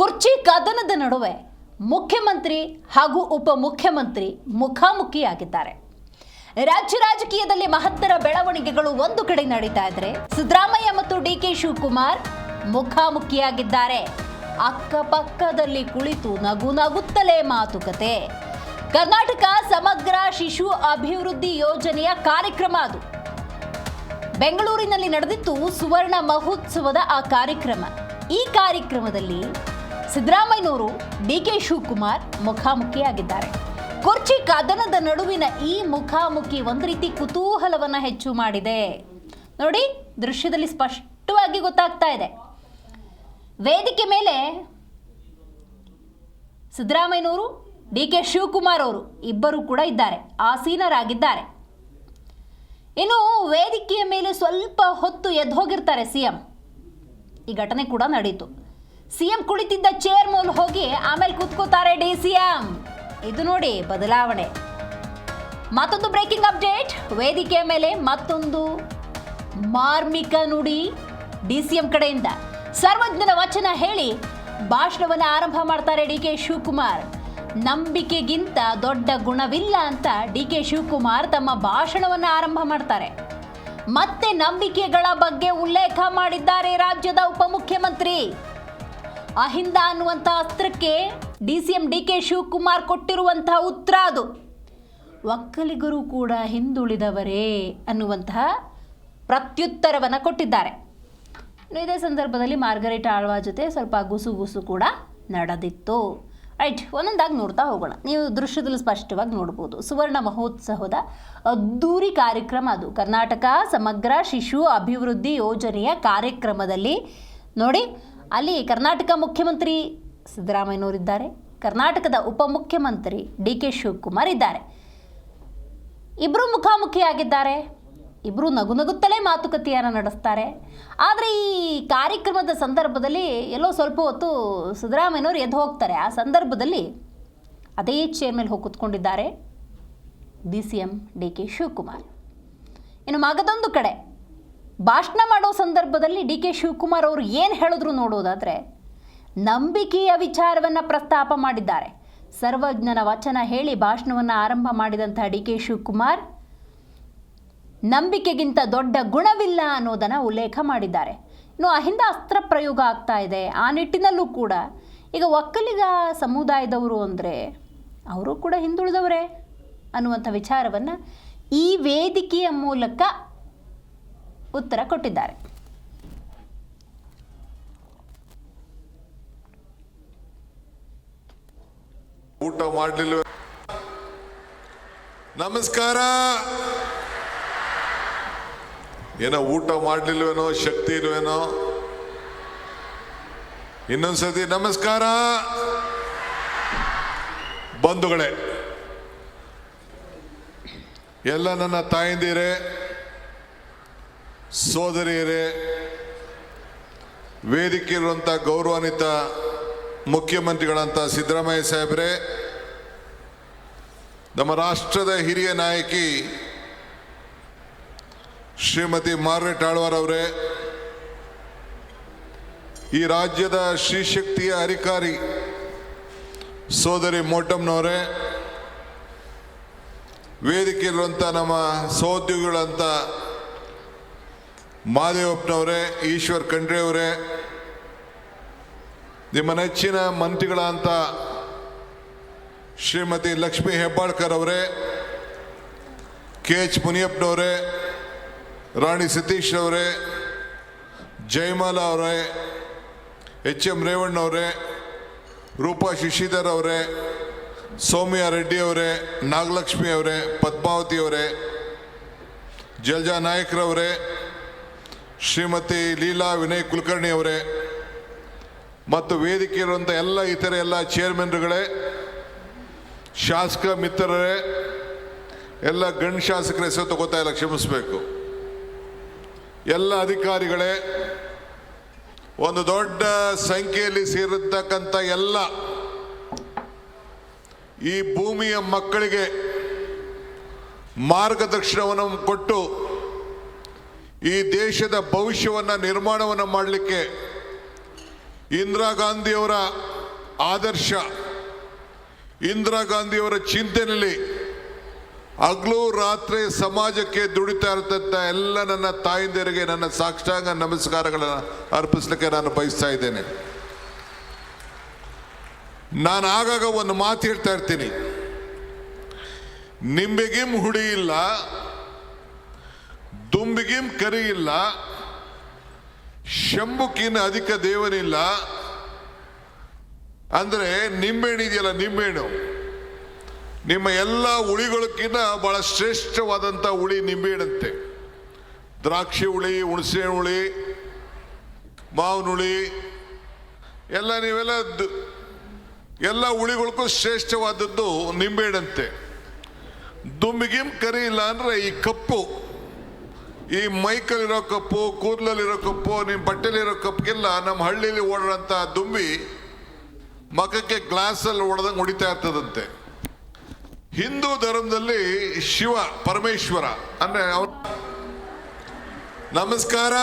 ಕುರ್ಚಿ ಕದನದ ನಡುವೆ ಮುಖ್ಯಮಂತ್ರಿ ಹಾಗೂ ಉಪಮುಖ್ಯಮಂತ್ರಿ ಮುಖಾಮುಖಿಯಾಗಿದ್ದಾರೆ. ರಾಜ್ಯ ರಾಜಕೀಯದಲ್ಲಿ ಮಹತ್ತರ ಬೆಳವಣಿಗೆಗಳು ಒಂದು ಕಡೆ ನಡೀತಾ ಇದ್ರೆ ಸಿದ್ದರಾಮಯ್ಯ ಮತ್ತು ಡಿ ಕೆ ಶಿವಕುಮಾರ್ ಮುಖಾಮುಖಿಯಾಗಿದ್ದಾರೆ. ಅಕ್ಕಪಕ್ಕದಲ್ಲಿ ಕುಳಿತು ನಗು ನಗುತ್ತಲೇ ಮಾತುಕತೆ. ಕರ್ನಾಟಕ ಸಮಗ್ರ ಶಿಶು ಅಭಿವೃದ್ಧಿ ಯೋಜನೆಯ ಕಾರ್ಯಕ್ರಮ ಅದು. ಬೆಂಗಳೂರಿನಲ್ಲಿ ನಡೆದಿತ್ತು ಸುವರ್ಣ ಮಹೋತ್ಸವದ ಆ ಕಾರ್ಯಕ್ರಮ. ಈ ಕಾರ್ಯಕ್ರಮದಲ್ಲಿ ಸಿದ್ದರಾಮಯ್ಯನವರು ಡಿ ಕೆ ಶಿವಕುಮಾರ್ ಮುಖಾಮುಖಿಯಾಗಿದ್ದಾರೆ. ಕುರ್ಚಿ ಕದನದ ನಡುವಿನ ಈ ಮುಖಾಮುಖಿ ಒಂದು ರೀತಿ ಕುತೂಹಲವನ್ನು ಹೆಚ್ಚು ಮಾಡಿದೆ. ನೋಡಿ, ದೃಶ್ಯದಲ್ಲಿ ಸ್ಪಷ್ಟವಾಗಿ ಗೊತ್ತಾಗ್ತಾ ಇದೆ. ವೇದಿಕೆ ಮೇಲೆ ಸಿದ್ದರಾಮಯ್ಯನವರು ಡಿ ಕೆ ಶಿವಕುಮಾರ್ ಅವರು ಇಬ್ಬರು ಕೂಡ ಇದ್ದಾರೆ, ಆಸೀನರಾಗಿದ್ದಾರೆ. ಇನ್ನು ವೇದಿಕೆಯ ಮೇಲೆ ಸ್ವಲ್ಪ ಹೊತ್ತು ಎದ್ದು ಹೋಗಿರ್ತಾರೆ ಸಿಎಂ ಈ ಘಟನೆ ಕೂಡ ನಡೀತು. ಸಿಎಂ ಕುಳಿತಿದ್ದ ಚೇರ್ ಮೂಲ ಹೋಗಿ ಆಮೇಲೆ ಕೂತ್ಕೋತಾರೆ ಡಿ ಸಿಎಂ. ಇದು ನೋಡಿ ಬದಲಾವಣೆ. ಮತ್ತೊಂದು ಬ್ರೇಕಿಂಗ್ ಅಪ್ಡೇಟ್. ವೇದಿಕೆಯ ಮೇಲೆ ಮತ್ತೊಂದು ಮಾರ್ಮಿಕ ನುಡಿ ಡಿ ಸಿ ಎಂ ಕಡೆಯಿಂದ. ಸರ್ವಜ್ಞನ ವಚನ ಹೇಳಿ ಭಾಷಣವನ್ನು ಆರಂಭ ಮಾಡ್ತಾರೆ ಡಿ ಕೆ ಶಿವಕುಮಾರ್. ನಂಬಿಕೆಗಿಂತ ದೊಡ್ಡ ಗುಣವಿಲ್ಲ ಅಂತ ಡಿ ಕೆ ಶಿವಕುಮಾರ್ ತಮ್ಮ ಭಾಷಣವನ್ನು ಆರಂಭ ಮಾಡ್ತಾರೆ. ಮತ್ತೆ ನಂಬಿಕೆಗಳ ಬಗ್ಗೆ ಉಲ್ಲೇಖ ಮಾಡಿದ್ದಾರೆ ರಾಜ್ಯದ ಉಪಮುಖ್ಯಮಂತ್ರಿ. ಅಹಿಂದ ಅನ್ನುವಂಥ ಅಸ್ತ್ರಕ್ಕೆ D C M D K Shivakumar ಕೊಟ್ಟಿರುವಂತಹ ಉತ್ತರ ಅದು. ಒಕ್ಕಲಿಗರು ಕೂಡ ಹಿಂದುಳಿದವರೇ ಅನ್ನುವಂತಹ ಪ್ರತ್ಯುತ್ತರವನ್ನು ಕೊಟ್ಟಿದ್ದಾರೆ. ಇದೇ ಸಂದರ್ಭದಲ್ಲಿ ಮಾರ್ಗರೇಟ್ ಆಳ್ವಾ ಜೊತೆ ಸ್ವಲ್ಪ ಗುಸುಗುಸು ಕೂಡ ನಡೆದಿತ್ತು. ರೈಟ್, ಒಂದೊಂದಾಗಿ ನೋಡ್ತಾ ಹೋಗೋಣ. ನೀವು ದೃಶ್ಯದಲ್ಲಿ ಸ್ಪಷ್ಟವಾಗಿ ನೋಡ್ಬೋದು. ಸುವರ್ಣ ಮಹೋತ್ಸವದ ಅದ್ದೂರಿ ಕಾರ್ಯಕ್ರಮ ಅದು. ಕರ್ನಾಟಕ ಸಮಗ್ರ ಶಿಶು ಅಭಿವೃದ್ಧಿ ಯೋಜನೆಯ ಕಾರ್ಯಕ್ರಮದಲ್ಲಿ ನೋಡಿ ಅಲ್ಲಿ ಕರ್ನಾಟಕ ಮುಖ್ಯಮಂತ್ರಿ ಸಿದ್ದರಾಮಯ್ಯನವರಿದ್ದಾರೆ ಕರ್ನಾಟಕದ ಉಪಮುಖ್ಯಮಂತ್ರಿ ಡಿ ಕೆ ಶಿವಕುಮಾರ್ ಇದ್ದಾರೆ. ಇಬ್ಬರು ಮುಖಾಮುಖಿಯಾಗಿದ್ದಾರೆ. ಇಬ್ಬರು ನಗು ನಗುತ್ತಲೇ ಮಾತುಕತೆಯನ್ನು ನಡೆಸ್ತಾರೆ. ಆದರೆ ಈ ಕಾರ್ಯಕ್ರಮದ ಸಂದರ್ಭದಲ್ಲಿ ಎಲ್ಲೋ ಸ್ವಲ್ಪ ಹೊತ್ತು ಸಿದ್ದರಾಮಯ್ಯನವರು ಎದ್ದು ಹೋಗ್ತಾರೆ. ಆ ಸಂದರ್ಭದಲ್ಲಿ ಅದೇ ಚೇರ್ ಮೇಲೆ ಹೋಗಿ ಕೂತ್ಕೊಂಡಿದ್ದಾರೆ D C M D K Shivakumar. ಇನ್ನು ಮಗದೊಂದು ಕಡೆ ಭಾಷಣ ಮಾಡೋ ಸಂದರ್ಭದಲ್ಲಿ ಡಿ ಕೆ ಶಿವಕುಮಾರ್ ಅವರು ಏನು ಹೇಳಿದ್ರು ನೋಡೋದಾದರೆ, ನಂಬಿಕೆಯ ವಿಚಾರವನ್ನು ಪ್ರಸ್ತಾಪ ಮಾಡಿದ್ದಾರೆ. ಸರ್ವಜ್ಞನ ವಚನ ಹೇಳಿ ಭಾಷಣವನ್ನು ಆರಂಭ ಮಾಡಿದಂಥ ಡಿ ಕೆ ಶಿವಕುಮಾರ್ ನಂಬಿಕೆಗಿಂತ ದೊಡ್ಡ ಗುಣವಿಲ್ಲ ಅನ್ನೋದನ್ನು ಉಲ್ಲೇಖ ಮಾಡಿದ್ದಾರೆ. ಇನ್ನು ಅಹಿಂದ ಅಸ್ತ್ರ ಪ್ರಯೋಗ ಆಗ್ತಾ ಇದೆ. ಆ ನಿಟ್ಟಿನಲ್ಲೂ ಕೂಡ ಈಗ ಒಕ್ಕಲಿಗ ಸಮುದಾಯದವರು ಅಂದರೆ ಅವರು ಕೂಡ ಹಿಂದುಳಿದವರೇ ಅನ್ನುವಂಥ ವಿಚಾರವನ್ನು ಈ ವೇದಿಕೆಯ ಮೂಲಕ ಉತ್ತರ ಕೊಟ್ಟಿದ್ದಾರೆ. ಊಟ ಮಾಡಲಿಲ್ಲ ನಮಸ್ಕಾರ. ಏನೋ ಊಟ ಮಾಡಲಿಲ್ವೇನೋ, ಶಕ್ತಿ ಇಲ್ವೇನೋ? ಇನ್ನೊಂದ್ಸತಿ ನಮಸ್ಕಾರ. ಬಂಧುಗಳೇ, ಎಲ್ಲ ನನ್ನ ತಾಯಂದಿರೇ ಸೋದರಿಯರೇ ವೇದಿಕೆ ಇರುವಂಥ ಗೌರವಾನ್ವಿತ ಮುಖ್ಯಮಂತ್ರಿಗಳಂತ ಸಿದ್ದರಾಮಯ್ಯ ಸಾಹೇಬ್ರೆ, ನಮ್ಮ ರಾಷ್ಟ್ರದ ಹಿರಿಯ ನಾಯಕಿ ಶ್ರೀಮತಿ ಮಾರ್ರೆಟ್ ಆಳ್ವಾರ್ ಅವರೇ, ಈ ರಾಜ್ಯದ ಶ್ರೀಶಕ್ತಿಯ ಅಧಿಕಾರಿ ಸೋದರಿ ಮೋಟಮ್ನವರೇ ವೇದಿಕೆ ಇರುವಂಥ ನಮ್ಮ ಸಹೋದ್ಯೋಗಿಗಳಂತ ಮಾದೇವಪ್ಪನವರೇ, ಈಶ್ವರ್ ಖಂಡ್ರೆ ಅವರೇ ನಿಮ್ಮ ನೆಚ್ಚಿನ ಮಂತ್ರಿಗಳಂತ ಶ್ರೀಮತಿ ಲಕ್ಷ್ಮೀ ಹೆಬ್ಬಾಳ್ಕರ್ ಅವರೇ, ಕೆ ಎಚ್ ಮುನಿಯಪ್ಪನವರೇ, ರಾಣಿ ಸತೀಶ್ ಅವರೇ ಜಯಮಾಲಾ ಅವರೇ ಎಚ್ ಎಂ ರೇವಣ್ಣವರೇ, ರೂಪಾ ಶಶಿಧರ್ ಅವರೇ, ಸೌಮ್ಯ ರೆಡ್ಡಿ ಅವರೇ, ನಾಗಲಕ್ಷ್ಮಿ ಅವರೇ, ಪದ್ಮಾವತಿ ಅವರೇ, ಜಲ್ಜಾ ನಾಯಕ್ರವರೇ ಶ್ರೀಮತಿ ಲೀಲಾ ವಿನಯ್ ಕುಲಕರ್ಣಿ ಅವರೇ, ಮತ್ತು ವೇದಿಕೆ ಇರುವಂಥ ಎಲ್ಲ ಇತರ ಎಲ್ಲ ಚೇರ್ಮನ್ಗಳೇ ಶಾಸಕ ಮಿತ್ರರೇ, ಎಲ್ಲ ಗಂಡು ಶಾಸಕರ ಹೆಸರು ತಗೋತಾ ಇಲ್ಲ, ಕ್ಷಮಿಸಬೇಕು. ಎಲ್ಲ ಅಧಿಕಾರಿಗಳೇ, ಒಂದು ದೊಡ್ಡ ಸಂಖ್ಯೆಯಲ್ಲಿ ಸೇರಿರ್ತಕ್ಕಂಥ ಎಲ್ಲ ಈ ಭೂಮಿಯ ಮಕ್ಕಳಿಗೆ ಮಾರ್ಗದರ್ಶನವನ್ನು ಕೊಟ್ಟು ಈ ದೇಶದ ಭವಿಷ್ಯವನ್ನು ನಿರ್ಮಾಣವನ್ನು ಮಾಡಲಿಕ್ಕೆ ಇಂದಿರಾ ಗಾಂಧಿಯವರ ಆದರ್ಶ, ಇಂದಿರಾ ಗಾಂಧಿಯವರ ಚಿಂತನೆಯಲ್ಲಿ ಹಗಲು ರಾತ್ರಿ ಸಮಾಜಕ್ಕೆ ದುಡಿತಾ ಇರ್ತಂಥ ಎಲ್ಲ ನನ್ನ ತಾಯಿಂದಿರಿಗೆ ನನ್ನ ಸಾಕ್ಷಾಂಗ ನಮಸ್ಕಾರಗಳನ್ನು ಅರ್ಪಿಸ್ಲಿಕ್ಕೆ ನಾನು ಬಯಸ್ತಾ ಇದ್ದೇನೆ. ನಾನು ಆಗಾಗ ಒಂದು ಮಾತು ಹೇಳ್ತಾ ಇರ್ತೀನಿ. ನಿಂಬೆಗಿಂ ಹುಡಿ ಇಲ್ಲ ಕರಿ ಇಲ್ಲ ಶಂಭುಕಿನ ಅಧಿಕ ದೇವನಿಲ್ಲ. ಅಂದ್ರೆ ನಿಂಬೆಹಣ್ಣು ಇದೆಯಲ್ಲ ನಿಂಬೆಹಣ್ಣು? ನಿಮ್ಮ ಎಲ್ಲ ಹುಳಿಗಳಕ್ಕಿಂತ ಬಹಳ ಶ್ರೇಷ್ಠವಾದಂಥ ಹುಳಿ ನಿಂಬೆಹಣ್ಣಂತೆ. ದ್ರಾಕ್ಷಿ ಹುಳಿ ಹುಣಸೆ ಹುಳಿ, ಮಾವಿನ ಹುಳಿ, ಎಲ್ಲ ನೀವೆಲ್ಲ ಎಲ್ಲ ಹುಳಿಗಳಿಗೂ ಶ್ರೇಷ್ಠವಾದದ್ದು ನಿಂಬೆಹಣ್ಣಂತೆ. ದುಂಬಿಗಿಂ ಕರಿ ಇಲ್ಲ ಅಂದ್ರೆ ಈ ಕಪ್ಪು. ಈ ಮೈಕಲ್ಲಿರೋ ಕಪ್ಪು ಕೂದಲಲ್ಲಿರೋ ಕಪ್ಪು ನಿಮ್ಮ ಬಟ್ಟೆಲಿರೋ ಕಪ್ಪಿಗೆಲ್ಲ ನಮ್ಮ ಹಳ್ಳಿಯಲ್ಲಿ ಓಡೋಂಥ ದುಂಬಿ ಮಖಕ್ಕೆ ಗ್ಲಾಸಲ್ಲಿ ಹೊಡೆದಂಗೆ ಹೊಡಿತಾ ಇರ್ತದಂತೆ. ಹಿಂದೂ ಧರ್ಮದಲ್ಲಿ ಶಿವ, ಪರಮೇಶ್ವರ, ಅಂದರೆ ನಮಸ್ಕಾರ.